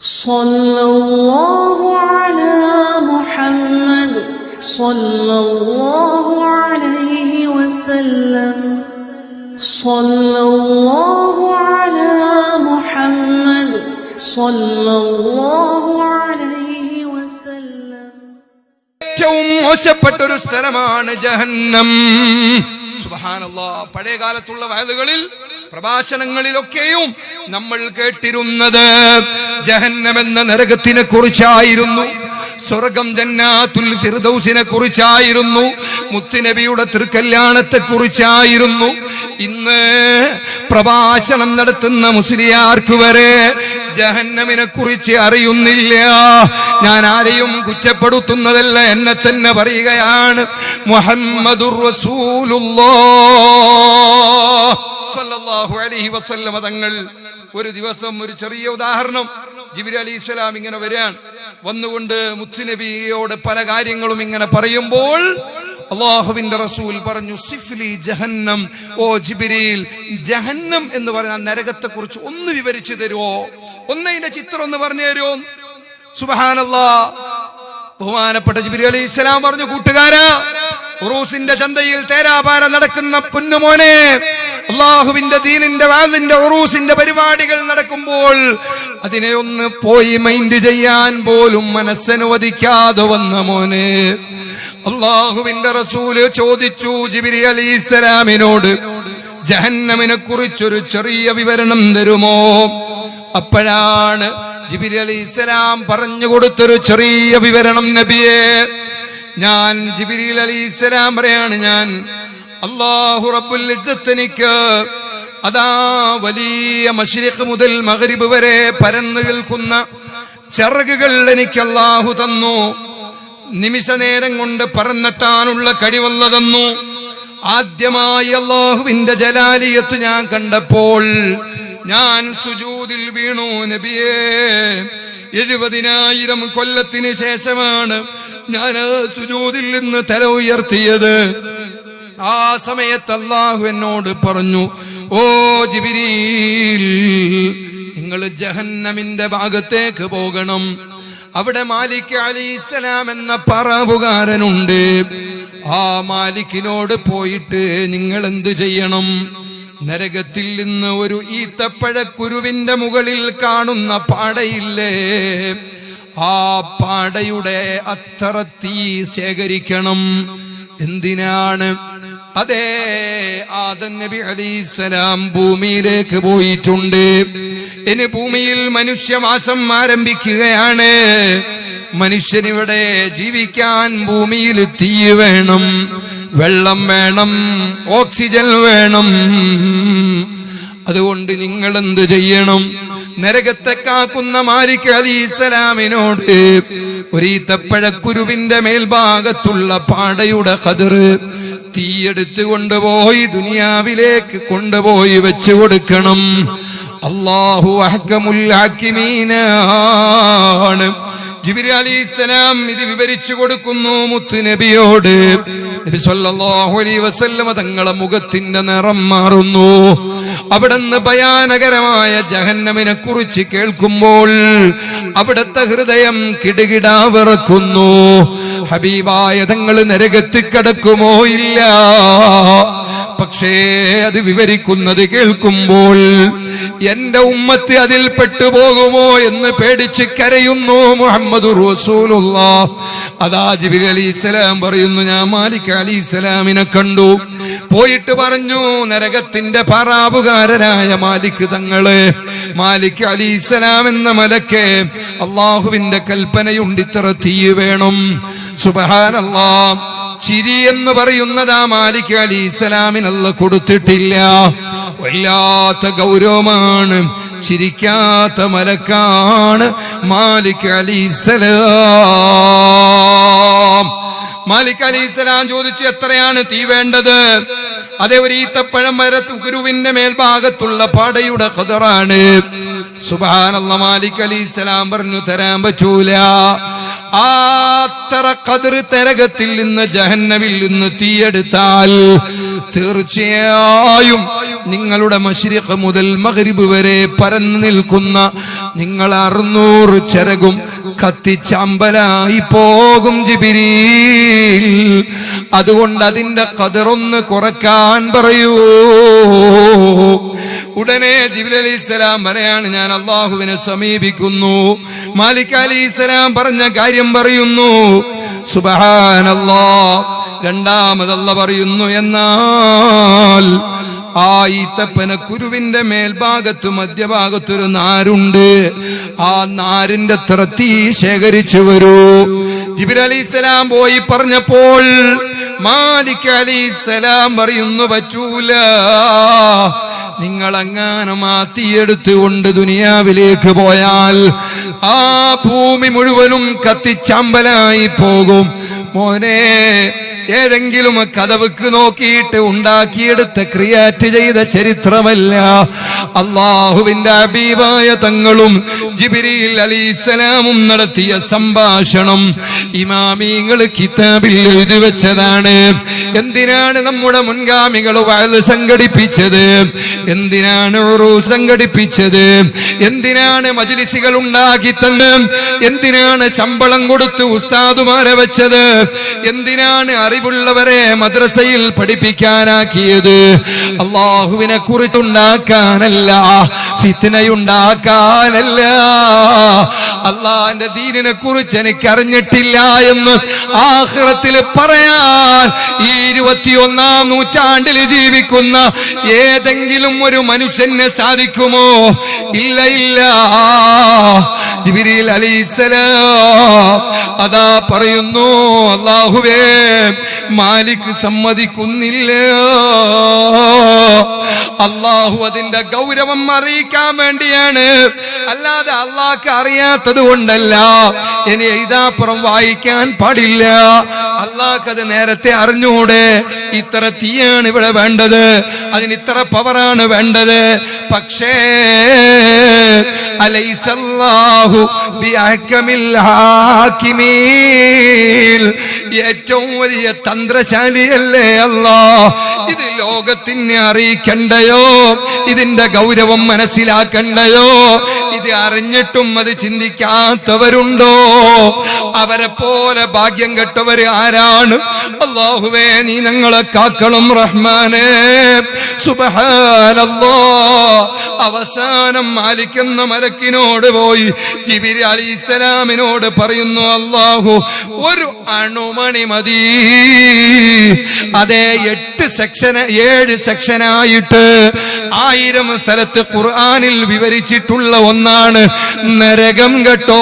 صلى الله على محمد صلى الله عليه وسلم صلى الله على محمد صلى الله عليه وسلم ഏറ്റവും മോശപ്പെട്ട ഒരു സ്ഥലമാണ് ജഹന്നം സുബഹാനല്ലാ പഴയ കാലത്തുള്ള വയലുകളിൽ പ്രഭാഷണങ്ങളിലൊക്കെയും നമ്മൾ കേട്ടിരുന്നത് ജഹന്നം എന്ന നരകത്തിനെ കുറിച്ചായിരുന്നു. സ്വർഗം ജന്നാത്തുൽ ഫിർദൌസിനെ കുറിച്ചായിരുന്നു. മുത്തുനബിയുടെ തൃക്കല്യാണത്തെ കുറിച്ചായിരുന്നു. ഇന്ന് പ്രഭാഷണം നടത്തുന്ന മുസ്ലിയാർക്ക് വരെ ജഹന്നമിനെ കുറിച്ച് അറിയുന്നില്ല. ഞാൻ ആരെയും കുറ്റപ്പെടുത്തുന്നതല്ല എന്നെ തന്നെ പറയുകയാണ്. മുഹമ്മദുർ റസൂലുള്ളാഹ് സ്വല്ലല്ലാഹു അലൈഹി തങ്ങൾ ഒരു ദിവസം ഒരു ചെറിയ ഉദാഹരണം. ജിബിരി അലി ഇസ്ലാം ഇങ്ങനെ വരികയാണ് വന്നുകൊണ്ട് മുത്തുനബിയോട് പല കാര്യങ്ങളും ഇങ്ങനെ പറയുമ്പോൾ അള്ളാഹുവിന്റെ റസൂൽ പറഞ്ഞു സിഫ്ലി ജഹന്നം ഓ ജിബിരിയിൽ ജഹന്നം എന്ന് പറഞ്ഞ നരകത്തെ കുറിച്ച് ഒന്ന് വിവരിച്ചു തരുമോ ഒന്നതിന്റെ ചിത്രം ഒന്ന് പറഞ്ഞു തരുമോ സുബഹാനല്ലാ. ബഹുമാനപ്പെട്ട ജിബിരി അലി ഇസ്ലാം പറഞ്ഞു കൂട്ടുകാരാ ഉറൂസിന്റെ ചന്തയിൽ തേരാപാര നടക്കുന്ന പൊന്നുമോനെ അള്ളാഹുവിന്റെ ദീനിന്റെ വാതിന്റെ ഉറൂസിന്റെ പരിപാടികൾ നടക്കുമ്പോൾ അതിനെ ഒന്ന് പോയി മൈൻഡ് ചെയ്യാൻ പോലും മനസ്സനുവദിക്കാതെ വന്ന മോന്. അള്ളാഹുവിന്റെ റസൂൽ ചോദിച്ചു ജിബിരി അലി ഇസ്ലാമിനോട് ജഹന്നമിനെ കുറിച്ചൊരു ചെറിയ വിവരണം തരുമോ? അപ്പോഴാണ് ജിബിരി അലി ഇസ്ലാം പറഞ്ഞു കൊടുത്തൊരു ചെറിയ വിവരണം നബിയെ ഞാൻ ജിബിരി അലി ഇസ്ലാം പറയാണ് ഞാൻ അള്ളാഹു റബ്ബുൽ എനിക്ക് അതാ വലിയ മഷ്രിഖ് മുതൽ മഗ്രിബ് വരെ പരന്നു നിൽക്കുന്ന ചിറകുകൾ എനിക്ക് അള്ളാഹു തന്നു. നിമിഷ നേരം കൊണ്ട് പറന്നെത്താനുള്ള കഴിവല്ല തന്നു. ആദ്യമായി അള്ളാഹുവിന്റെ ജലാലിയത്ത് ഞാൻ കണ്ടപ്പോൾ ഞാൻ സുജൂതിൽ വീണു. നബിയേ എഴുപതിനായിരം കൊല്ലത്തിന് ശേഷമാണ് ഞാൻ സുജൂതിൽ നിന്ന് തല ഉയർത്തിയത്. ആ സമയത്ത് അള്ളാഹു എന്നോട് പറഞ്ഞു ഓ ജിബിരീൽ നിങ്ങൾ ജഹന്നമിന്റെ ഭാഗത്തേക്ക് പോകണം. അവിടെ മാലിക് അലി ഇസ്ലാം എന്ന പറവുകാരനുണ്ട്. ആ മാലിക്കിനോട് പോയിട്ട് നിങ്ങൾ എന്ത് ചെയ്യണം? നരകത്തിൽ നിന്ന് ഒരു ഈത്തപ്പഴക്കുരുവിന്റെ മുകളിൽ കാണുന്ന പാടയില്ലേ? ആ പാടയുടെ അത്ര തീ ശേഖരിക്കണം. എന്തിനാണ്? അതേ ആദൻ നബി അലൈസലാം ഭൂമിയിലേക്ക് പോയിട്ടുണ്ട്. ഇനി ഭൂമിയിൽ മനുഷ്യവാസം ആരംഭിക്കുകയാണ്. മനുഷ്യനിവിടെ ജീവിക്കാൻ ഭൂമിയിൽ തീ വേണം. വെള്ളം വേണം ഓക്സിജൻ വേണം. അതുകൊണ്ട് നിങ്ങൾ എന്ത് ചെയ്യണം? നരകത്തെ കാക്കുന്ന മാലിക് അലി ഒരീത്തപ്പഴക്കുരുവിന്റെ മേൽഭാഗത്തുള്ള പാടയുടെ കതിറ് തീയെടുത്ത് കൊണ്ടുപോയി ദുനിയാവിലേക്ക് കൊണ്ടുപോയി വെച്ചു കൊടുക്കണം. അള്ളാഹു അഹക്കമുൽ ഹാക്കിമീനാണ്. ജിബിരി അലി ഇസ്ലാം ഇത് വിവരിച്ചു കൊടുക്കുന്നു മുത്ത് നബിയോട്. നബി സല്ലല്ലാഹു അലൈഹി വസല്ലമ തങ്ങളെ മുഖത്തിന്റെ നിറം മാറുന്നു. അവിടുന്ന് ഭയാനകരമായ ജഹന്നമിനെ കുറിച്ച് കേൾക്കുമ്പോൾ അവിടുത്തെ ഹൃദയം കിടുകിടാ വിറക്കുന്നു. ഹബീബായ തങ്ങൾ നരകത്തിൽ കടക്കുമോ ഇല്ല. പക്ഷേ അത് വിവരിക്കുന്നത് കേൾക്കുമ്പോൾ എന്റെ ഉമ്മത്ത് അതിൽ പെട്ടുപോകുമോ എന്ന് പേടിച്ച് കരയുന്നു മുഹമ്മദ് റസൂലുള്ള അതാ ജിബിൽ അലി ഇസ്ലാം പറയുന്നു ഞാൻ മാലിക് അലി ഇസ്ലാമിനെ കണ്ടു. പോയിട്ട് പറഞ്ഞു നരകത്തിന്റെ പറാവുകാരനായ മാലിക് തങ്ങൾ. മാലിക് അലി ഇസ്ലാം എന്ന മലക്ക് അള്ളാഹുവിന്റെ കൽപ്പനയുണ്ട് ഇത്ര തീ വേണം. സുബഹാനല്ലാ ചിരി എന്ന് പറയുന്നത് ആ മാലിക് അലി ഇസ്ലാമിനല്ല കൊടുത്തിട്ടില്ല. വല്ലാത്ത ഗൗരവമാണ് ചിരിക്കാത്ത മലക്കാണ് മാലിക് അലി ഇസ്ലാം മാലിക് അലി ഇസ്ലാം ചോദിച്ചു എത്രയാണ് തീ വേണ്ടത്? അതേ ഒരു ഈത്തപ്പഴം മരത്ത് ഗുരുവിന്റെ മേൽഭാഗത്തുള്ള പടയുടെ ഖദറാണ്. സുബാനല്ല മാലിക് അലി ഇസ്ലാം പറഞ്ഞു തരാൻ പറ്റൂല. ആത്ര കതിർ തരകത്തിൽ നിന്ന് ജഹന്നവിൽ നിന്ന് തീയെടുത്താൽ തീർച്ചയായും നിങ്ങളുടെ മഷിരഖ് മുതൽ മഗ്രിബ് വരെ പരന്നു നിൽക്കുന്ന നിങ്ങൾ അറുന്നൂറ് ചിറകും കത്തിച്ചമ്പലായി പോകും ജിബിരിൽ അതുകൊണ്ട് അതിന്റെ കതിറൊന്ന് കുറയ്ക്കാൻ പറയൂ. ഉടനെ ജിബിൽ അലി ഇസ്ലാം പറയാണ് ഞാൻ അള്ളാഹുവിനെ സമീപിക്കുന്നു. മാലിക് അലി ഇസ്ലാം പറഞ്ഞ കാര്യം പറയുന്നു. സുബഹാനല്ലാ രണ്ടാമതല്ല പറയുന്നു എന്നാൽ ആ ഈത്തപ്പന കുരുവിന്റെ മേൽഭാഗത്ത് മധ്യഭാഗത്തൊരു നാരുണ്ട്. ആ നാരിന്റെ ത്രത്തി ശേഖരിച്ചു വരൂ. ജിബിർ അലി ഇസ്ലാം പോയി പറഞ്ഞപ്പോൾ മാലിക് അലി ഇസ്ലാം പറയുന്നു പറ്റൂല. നിങ്ങൾ അങ്ങാനും ആ ദുനിയാവിലേക്ക് പോയാൽ ആ ഭൂമി മുഴുവനും കത്തിച്ചമ്പലായി പോകും. മോനെ ഏതെങ്കിലും കഥവക്ക് നോക്കിയിട്ട് ഉണ്ടാക്കിയെടുത്ത് ക്രിയേറ്റ് ചെയ്ത ചരിത്രമല്ല. അള്ളാഹുവിന്റെ അബീബായ തങ്ങളും ജിബിരി അലിസ്ലാമും നടത്തിയ സംഭാഷണം ഇമാമിങ്ങൾ കിതാബിൽ എഴുതി വെച്ചതാണ്. എന്തിനാണ് നമ്മുടെ മുൻഗാമികൾ വയത് സംഘടിപ്പിച്ചത്? എന്തിനാണ് ഉറു സംഘടിപ്പിച്ചത്? എന്തിനാണ് മജിലിസുകൾ ഉണ്ടാക്കി തന്ന്? എന്തിനാണ് ശമ്പളം കൊടുത്ത് ഉസ്താദുമാരെ വെച്ചത്? എന്തിനാണ് അറിവുള്ളവരെ മദ്രസയിൽ പഠിപ്പിക്കാനാക്കിയത്? അള്ളാഹുവിനെ കുറിച്ചുണ്ടാക്കാനല്ല ഫിത്തിനയുണ്ടാക്കാനല്ല അള്ളാഹിന്റെ ദീനിനെ കുറിച്ച് എനിക്ക് അറിഞ്ഞിട്ടില്ല എന്ന് ആഹ്റത്തിൽ പറയാൻ ഈ ഇരുപത്തിയൊന്നാം നൂറ്റാണ്ടിൽ ജീവിക്കുന്ന ഏതെങ്കിലും ഒരു മനുഷ്യന് സാധിക്കുമോ? ഇല്ല ഇല്ല. അതാ പറയുന്നു അള്ളാഹുവേ മാലിക് സമ്മതിക്കുന്നില്ല. അള്ളാഹു അതിന്റെ ഗൗരവം അറിയിക്കാൻ വേണ്ടിയാണ്. അല്ലാതെ അള്ളാഹ്ക്ക് അറിയാത്തത് കൊണ്ടല്ല ഇനി എഴുതാപ്പുറം വായിക്കാൻ പാടില്ല. അള്ളാഹ് അത് നേരത്തെ അറിഞ്ഞൂടെ. ഇത്ര തീയാണ് ഇവിടെ വേണ്ടത്. അതിന് ഇത്ര പവറാണ് വേണ്ടത്. പക്ഷേ അലൈസല്ലാഹു ഹാക്കിമീൻ. ഏറ്റവും വലിയ തന്ത്രശാലിയല്ലേ അല്ലാ ഇത് ലോകത്തിനെ അറിയിക്കണ്ടയോ? ഇതിന്റെ ഗൗരവം മനസ്സിലാക്കണ്ടയോ? ഇത് അറിഞ്ഞിട്ടും അത് ചിന്തിക്കാത്തവരുണ്ടോ? അവരെ പോലെ ഭാഗ്യം കെട്ടവര് ആരാണ്? അള്ളാഹുവേ നീ ഞങ്ങളെ കാക്കണം റഹ്മാനെ. സുബഹാനല്ലോ. അവസാനം മാലിക്കുന്ന മലക്കിനോട് പോയി. അലി ഇസ്ലാമിനോട് പറയുന്നു അള്ളാഹു ഒരു അണുമണി മതി. അതേ എട്ട് സെക്ഷൻ ഏഴ് സെക്ഷനായിട്ട് ആയിരം സ്ഥലത്ത് ഖുർആാനിൽ വിവരിച്ചിട്ടുള്ള ഒന്നാണ് നരകം കേട്ടോ.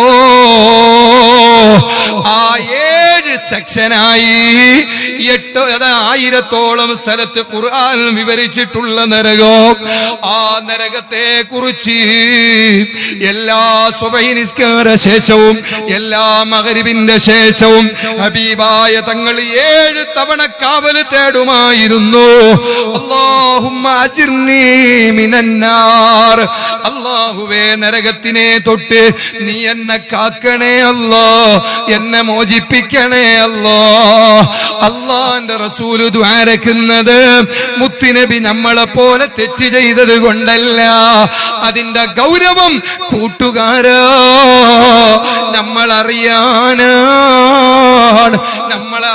ആ ഏഴ് സെക്ഷനായി എട്ട് ആയിരത്തോളം സ്ഥലത്ത് ഖുർആൻ വിവരിച്ചിട്ടുള്ള നരകം. ആ നരകത്തെ കുറിച്ച് എല്ലാ സുബഹി നിസ്കാര ശേഷവും എല്ലാ മകരിവിന്റെ ശേഷവും ഹബീബായ തങ്ങൾ ഏഴ് തവണ കാവൽ തേടുമായിരുന്നു. അള്ളാഹുവേ നരകത്തിനെ തൊട്ട് നീ എന്നെ കാക്കണേ അല്ലോ എന്നെ മോചിപ്പിക്കണേ അള്ളാന്റെ റസൂൽ ദ്വാരക്കുന്നത് മുത്തുനബി നമ്മളെ പോലെ തെറ്റ് ചെയ്തത് കൊണ്ടല്ല. അതിന്റെ ഗൗരവം കൂട്ടുകാരോ നമ്മളറിയാനാണ് അറിയാനാണ് നമ്മളെ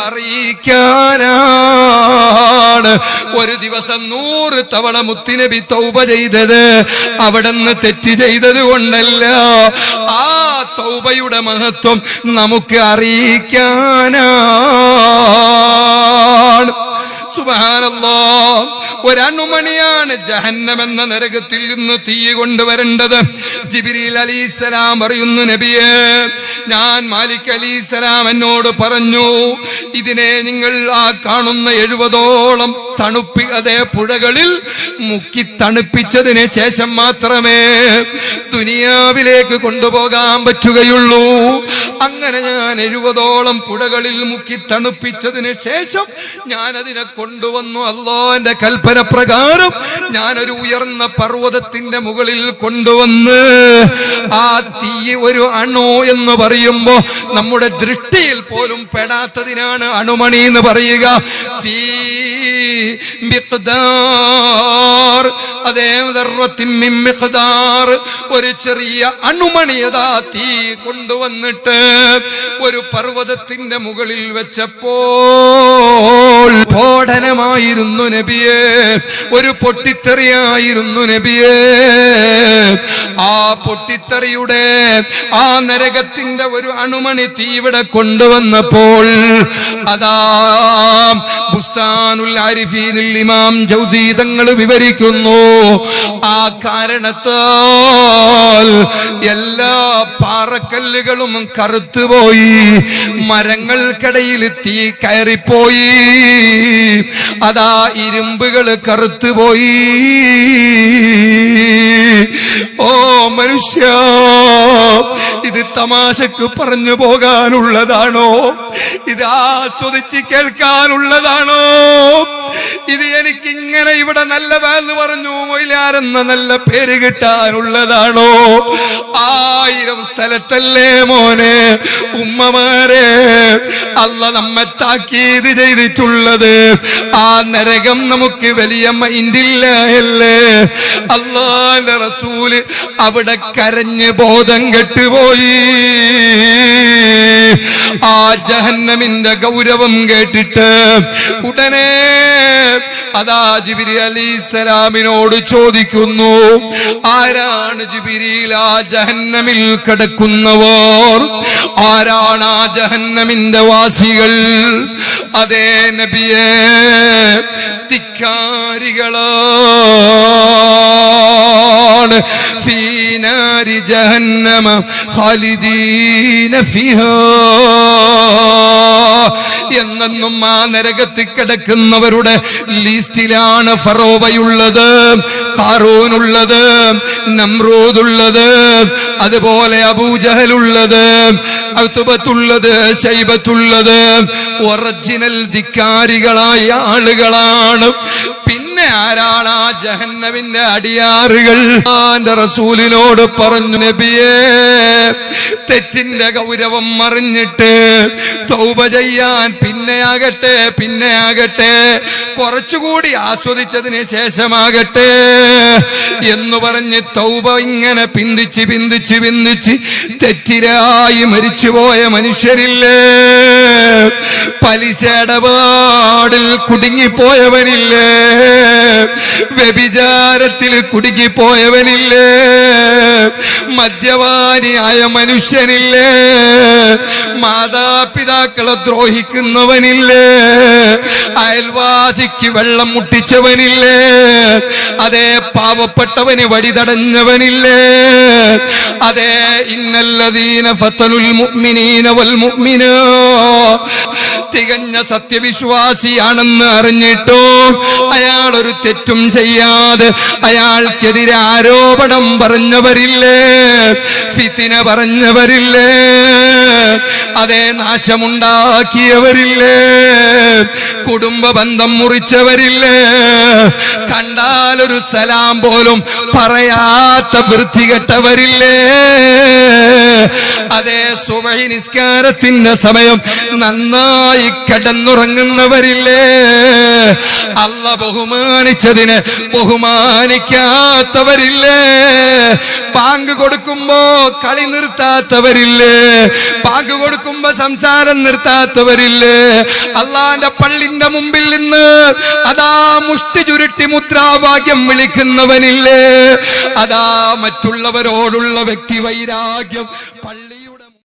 അറിയിക്കാനാണ് ഒരു ദിവസം നൂറ് തവണ മുത്തിനബി തൗബ ചെയ്തത്. അവിടുന്ന് തെറ്റ് ചെയ്തത് കൊണ്ടല്ല. ആ തൗബയുടെ മഹത്വം നമുക്ക് അറിയിക്കാനാണ്. സുബാനല്ലോ ഒരണുമണിയാണ് ജഹന്നം എന്ന നരകത്തിൽ നിന്ന് തീ കൊണ്ടുവരേണ്ടത്. ജിബിരിൽ അലിസ്സലാം പറയുന്നു നബിയെ. ഞാൻ മാലിക് അലിസ്സലാം എന്നോട് പറഞ്ഞു ഇതിനെ നിങ്ങൾ ആ കാണുന്ന എഴുപതോളം തണുപ്പി അതേ പുഴകളിൽ മുക്കി തണുപ്പിച്ചതിന് ശേഷം മാത്രമേ ദുനിയാവിലേക്ക് കൊണ്ടുപോകാൻ പറ്റുകയുള്ളൂ. അങ്ങനെ ഞാൻ എഴുപതോളം പുഴകളിൽ മുക്കി തണുപ്പിച്ചതിന് ശേഷം ഞാൻ അതിനെ കൊണ്ടുവന്നു അള്ളാന്റെ കൽപ്പന പ്രകാരം ഞാനൊരു ഉയർന്ന പർവതത്തിന്റെ മുകളിൽ കൊണ്ടുവന്ന് ആ തീ ഒരു അണു എന്ന് പറയുമ്പോ നമ്മുടെ ദൃഷ്ടിയിൽ പോലും പെടാത്തതിനാണ് അണുമണി എന്ന് പറയുക. ഒരു ചെറിയ അണുമണിയതാ തീ കൊണ്ടുവന്നിട്ട് ഒരു പർവതത്തിന്റെ മുകളിൽ സ്ഫോടനമായിരുന്നു നബിയെ. ഒരു പൊട്ടിത്തെറിയായിരുന്നു നബിയെ. ആ പൊട്ടിത്തെറിയുടെ ആ നരകത്തിന്റെ ഒരു അണുമണി തീവിടെ കൊണ്ടുവന്നപ്പോൾ അതാ ബുസ്താനുൽ ഇമാം ജൗസി വിവരിക്കുന്നു. ആ കാരണത്താൽ എല്ലാ പാറക്കല്ലുകളും കറുത്തുപോയി മരങ്ങൾക്കിടയിൽ തീ കയറിപ്പോയി. അതാ ഇരുമ്പുകൾ കറുത്തുപോയി ഓ മനുഷ്യ ഇത് തമാശക്ക് പറഞ്ഞു പോകാനുള്ളതാണോ? ഇത് ആസ്വദിച്ച് കേൾക്കാനുള്ളതാണോ? ഇത് എനിക്ക് ഇങ്ങനെ ഇവിടെ നല്ല വാന്ന് പറഞ്ഞു മൊയിലാരെന്ന നല്ല പേര് കിട്ടാനുള്ളതാണോ? ആയിരം സ്ഥലത്തല്ലേ മോനെ ഉമ്മമാരെ. അല്ല നമ്മെ താക്കീത് ചെയ്തിട്ടുള്ളത് ആ നരകം നമുക്ക് വലിയ മൈൻഡില്ല അല്ലേ? അള്ളാന്റെ റസൂൽ അവിടെ കരഞ്ഞ് ബോധം കെട്ടുപോയി. ആ ജഹന്നമിന്റെ ഗൗരവം കേട്ടിട്ട് ഉടനെ അതാ ജിബിരി അലിസ്സലാമിനോട് ചോദിക്കുന്നു ആരാണ് ജിബിരിയിൽ ആ ജഹന്നമിൽ കിടക്കുന്നവർ? ആരാണ് ആ ജഹന്നമിന്റെ വാസികൾ? അതേ നബിയെ ധിക്കാരികളാണ് സീനാരി ജഹന്നമ ഖാലിദീന ഫിഹാ. എന്നെന്നും ആ നരകത്തിൽ കിടക്കുന്നവരുടെ ലിസ്റ്റിലാണ് ഫറോവയുള്ളത് കാറൂനുള്ളത് നമ്രൂദുള്ളത് അതുപോലെ അബൂജഹലുള്ളത് അത്തുബത്തുള്ളത് ശൈബത്തുള്ളത് ഒറിജിനൽ ധിക്കാരികളായ ആളുകളാണ്. പിന്നെ ആരാണ് ആ ജഹന്നവിന്റെ അടിയാറുകൾ? റസൂലിനോട് പറഞ്ഞു നബിയേ തെറ്റിന്റെ ഗൗരവം മറിഞ്ഞിട്ട് തൗബ ചെയ്യാൻ പിന്നെയാകട്ടെ പിന്നെയാകട്ടെ പിന്നെ കുറച്ചുകൂടി ആസ്വദിച്ചതിന് ശേഷമാകട്ടെ എന്ന് പറഞ്ഞ് തൗബ ഇങ്ങനെ പിന്തിച്ച് പിന്തിച്ച് പിന്തിച്ച് തെറ്റിലായി മരിച്ചുപോയ മനുഷ്യരില്ലേ? പലിശ ഇടപാടിൽ കുടുങ്ങിപ്പോയവനില്ലേ? വ്യഭിചാരത്തിൽ കുടുങ്ങിപ്പോയവനില്ലേ? മദ്യപാനിയായ മനുഷ്യനില്ലേ? മാതാപിതാക്കളെ ദ്രോഹിക്കുന്നവനില്ലേ? അയൽവാസിക്ക് വെള്ളം മുട്ടിച്ചവനില്ലേ? അതേ പാവപ്പെട്ടവന് വഴിതടഞ്ഞവനില്ലേ അതേ ഇന്നല്ലതീന ഫത്തനുൽ മുഅ്മിനീന വൽ മുഅ്മിനാ തികഞ്ഞ സത്യവിശ്വാസിയാണെന്ന് അറിഞ്ഞിട്ടോ? അയാൾ ഒരു തെറ്റും ചെയ്യാതെ അയാൾക്കെതിരെ ആരോപണം പറഞ്ഞവരില്ലേ? ഫിത്തിന പറഞ്ഞവരില്ലേ? അതേ നാശമുണ്ടാക്കിയവരില്ലേ? കുടുംബ ബന്ധം മുറിച്ചവരില്ലേ? കണ്ടാലൊരു സലാം പോലും പറയാത്ത വൃത്തികെട്ടവരില്ലേ? അതേ സുബഹി നിസ്കാരത്തിന്റെ സമയം നന്നായി കിടന്നുറങ്ങുന്നവരില്ലേ? അല്ല ബഹുമാനിച്ചതിന് ബഹുമാനിക്കാത്തവരില്ലേ? പാങ്ക് കൊടുക്കുമ്പോ കളി നിർത്താത്തവരില്ലേ? പാങ്ക് കൊടുക്കുമ്പോ സംസാരം നിർത്താത്തവരില്ലേ? അള്ളാന്റെ പള്ളിന്റെ മുമ്പിൽ നിന്ന് അതാ മുഷ്ടി ചുരുട്ടി മുദ്രാഭാഗ്യം വിളിക്കുന്നവനില്ലേ? അതാ മറ്റുള്ളവരോടുള്ള വ്യക്തി വൈരാഗ്യം പള്ളി